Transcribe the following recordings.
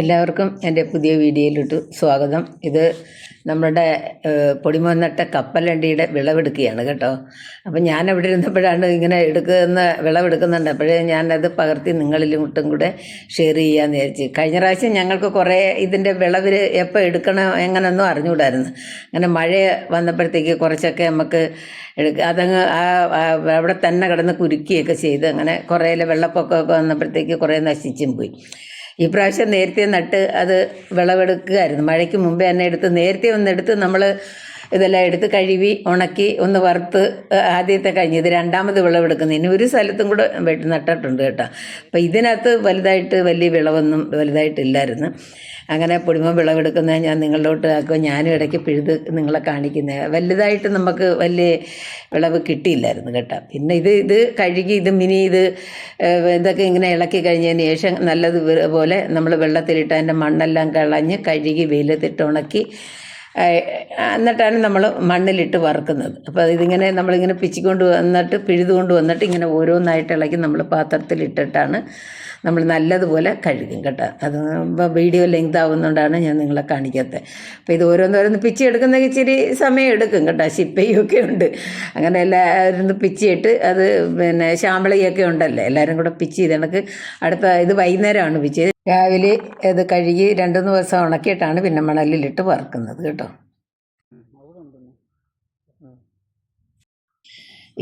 എല്ലാവർക്കും എന്റെ പുതിയ വീഡിയോയിലിട്ട് സ്വാഗതം. ഇത് നമ്മുടെ പൊടിമൊന്നട്ട കപ്പലണ്ടിയുടെ വിളവെടുക്കുകയാണ് കേട്ടോ. അപ്പം ഞാൻ അവിടെ ഇരുന്നപ്പോഴാണ് ഇങ്ങനെ എടുക്കുന്ന വിളവെടുക്കുന്നുണ്ട്. അപ്പോഴേ ഞാനത് പകർത്തി നിങ്ങളിലും ഒട്ടും കൂടെ ഷെയർ ചെയ്യാമെന്ന് വിചാരിച്ചു. കഴിഞ്ഞ പ്രാവശ്യം ഞങ്ങൾക്ക് കുറേ ഇതിന്റെ വിളവിൽ എപ്പോൾ എടുക്കണം എങ്ങനെയൊന്നും അറിഞ്ഞുകൂടായിരുന്നു. അങ്ങനെ മഴ വന്നപ്പോഴത്തേക്ക് കുറച്ചൊക്കെ നമുക്ക് എടുക്കുക അതങ്ങ് ആ അവിടെ തന്നെ കിടന്ന് കുരുക്കിയൊക്കെ ചെയ്ത് അങ്ങനെ കുറേ വെള്ളപ്പൊക്കമൊക്കെ വന്നപ്പോഴത്തേക്ക് കുറേ നശിച്ചും പോയി. ഈ പ്രാവശ്യം നേരത്തെ നട്ട് അത് വിളവെടുക്കുകയായിരുന്നു. മഴയ്ക്ക് മുമ്പേ തന്നെ എടുത്ത് നേരത്തെ ഒന്ന് എടുത്ത് നമ്മൾ ഇതെല്ലാം എടുത്ത് കഴുകി ഉണക്കി ഒന്ന് വറുത്ത് ആദ്യത്തെ കഴിഞ്ഞ് ഇത് രണ്ടാമത് വിളവെടുക്കുന്നത് ഇനി ഒരു സ്ഥലത്തും കൂടെ വെട്ടി നട്ടിട്ടുണ്ട് കേട്ടോ. അപ്പം ഇതിനകത്ത് വലുതായിട്ട് വലിയ വിളവൊന്നും വലുതായിട്ടില്ലായിരുന്നു. അങ്ങനെ പൊടിമ വിളവെടുക്കുന്നത് ഞാൻ നിങ്ങളിലോട്ട് ആക്കുക ഞാനും ഇടയ്ക്ക് പിഴുത് നിങ്ങളെ കാണിക്കുന്നത് വലുതായിട്ട് നമുക്ക് വലിയ വിളവ് കിട്ടിയില്ലായിരുന്നു കേട്ടോ. പിന്നെ ഇത് ഇത് കഴുകി ഇത് മിനി ഇത് ഇതൊക്കെ ഇങ്ങനെ ഇളക്കി കഴിഞ്ഞതിന് ശേഷം നല്ലത് പോലെ നമ്മൾ വെള്ളത്തിലിട്ട് അതിന്റെ മണ്ണെല്ലാം കളഞ്ഞ് കഴുകി വെയിലത്തിട്ട് ഉണക്കി എന്നിട്ടാണ് നമ്മൾ മണ്ണിലിട്ട് വറുക്കുന്നത്. അപ്പോൾ ഇതിങ്ങനെ നമ്മളിങ്ങനെ പിച്ചിക്കൊണ്ട് വന്നിട്ട് പിഴുതുകൊണ്ട് വന്നിട്ട് ഇങ്ങനെ ഓരോന്നായിട്ട് ഇളക്കി നമ്മൾ പാത്രത്തിലിട്ടിട്ടാണ് നമ്മൾ നല്ലതുപോലെ കഴുകും കേട്ടോ. അത് വീഡിയോ ലെങ്ത് ആവുന്നതുകൊണ്ടാണ് ഞാൻ നിങ്ങളെ കാണിക്കാത്തത് അപ്പോൾ ഇത് ഓരോന്നോരോന്ന് പിച്ചി എടുക്കുന്നെങ്കിൽ ഇച്ചിരി സമയം എടുക്കും കേട്ടോ. ശിപ്പയൊക്കെ ഉണ്ട്. അങ്ങനെ എല്ലാവരും പിച്ചിയിട്ട് അത് പിന്നെ ശാമ്പളയൊക്കെ ഉണ്ടല്ലേ? എല്ലാവരും കൂടെ പിച്ചി കണക്ക് അടുത്ത ഇത് വൈകുന്നേരമാണ് പിച്ചി. രാവിലെ അത് കഴുകി രണ്ട് മൂന്ന് ദിവസം ഉണക്കിയിട്ടാണ് പിന്നെ മണലിലിട്ട് വറുക്കുന്നത് കേട്ടോ.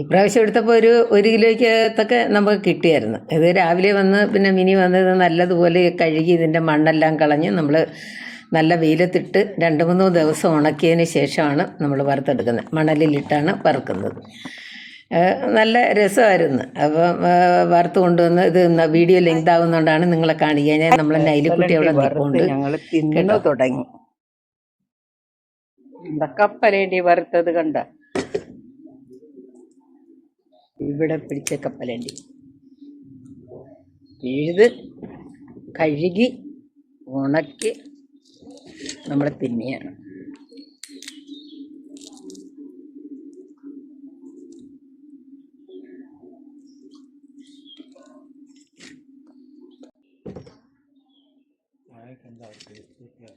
ഇപ്രാവശ്യം എടുത്തപ്പോൾ ഒരു ഒരു കിലോയ്ക്കകത്തൊക്കെ നമുക്ക് കിട്ടിയായിരുന്നു. ഇത് രാവിലെ വന്ന് പിന്നെ മിനി വന്നത് നല്ലതുപോലെ കഴുകി ഇതിന്റെ മണ്ണെല്ലാം കളഞ്ഞ് നമ്മൾ നല്ല വെയിലത്തിട്ട് രണ്ട് മൂന്ന് ദിവസം ഉണക്കിയതിന് ശേഷമാണ് നമ്മൾ വറുത്തെടുക്കുന്നത്. മണലിലിട്ടാണ് വറുക്കുന്നത്. നല്ല രസമായിരുന്നു. അപ്പം വറുത്ത് കൊണ്ടുവന്ന് ഇത് വീഡിയോ ലെങ്ത് ആവുന്നതുകൊണ്ടാണ് നിങ്ങളെ കാണിക്കുക ഞാൻ നമ്മളെ നൈലിക്കുട്ടി അവിടെ നിൽപ്പുണ്ട്. ഞങ്ങൾ തിന്നു തുടങ്ങി. കപ്പലേണ്ടി വറുത്തത് കണ്ട? ഇവിടെ പിടിച്ച കപ്പലേണ്ടി. എഴുത് കഴുകി ഉണക്കി നമ്മൾ തിന്നെയാണ്. 看到这个这个